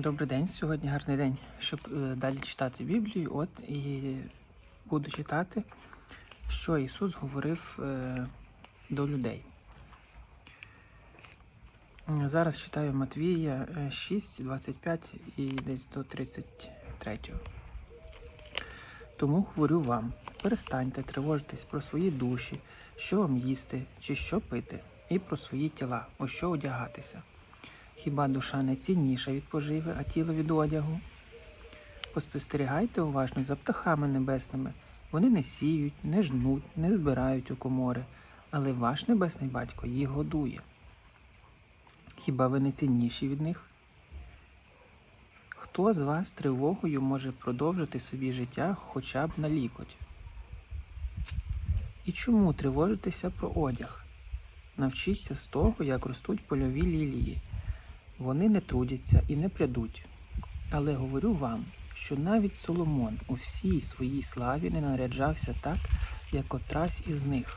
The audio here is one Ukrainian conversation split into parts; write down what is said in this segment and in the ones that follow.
Добрий день. Сьогодні гарний день, щоб е, далі читати Біблію. От і буду читати, що Ісус говорив е, до людей. Зараз читаю Матвія е, 6, 25 і десь до 33. Тому говорю вам: перестаньте тривожитись про свої душі, що вам їсти чи що пити, і про свої тіла, у що одягатися. Хіба душа не цінніша від поживи, а тіло від одягу? Поспостерігайте уважно за птахами небесними. Вони не сіють, не жнуть, не збирають у комори, але ваш небесний батько їх годує. Хіба ви не цінніші від них? Хто з вас тривогою може продовжити собі життя хоча б на лікоть? І чому тривожитеся про одяг? Навчіться з того, як ростуть польові лілії. Вони не трудяться і не прядуть. Але говорю вам, що навіть Соломон у всій своїй славі не наряджався так, як котрась із них.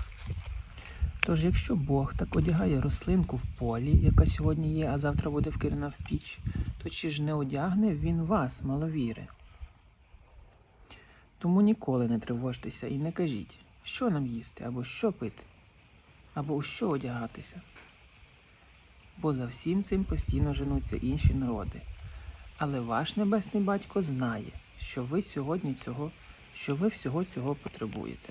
Тож, якщо Бог так одягає рослинку в полі, яка сьогодні є, а завтра буде вкинена в піч, то чи ж не одягне він вас, маловіри? Тому ніколи не тривожтеся і не кажіть, що нам їсти, або що пити, або у що одягатися бо за всім цим постійно женуться інші народи. Але ваш небесний батько знає, що ви сьогодні цього, що ви всього цього потребуєте.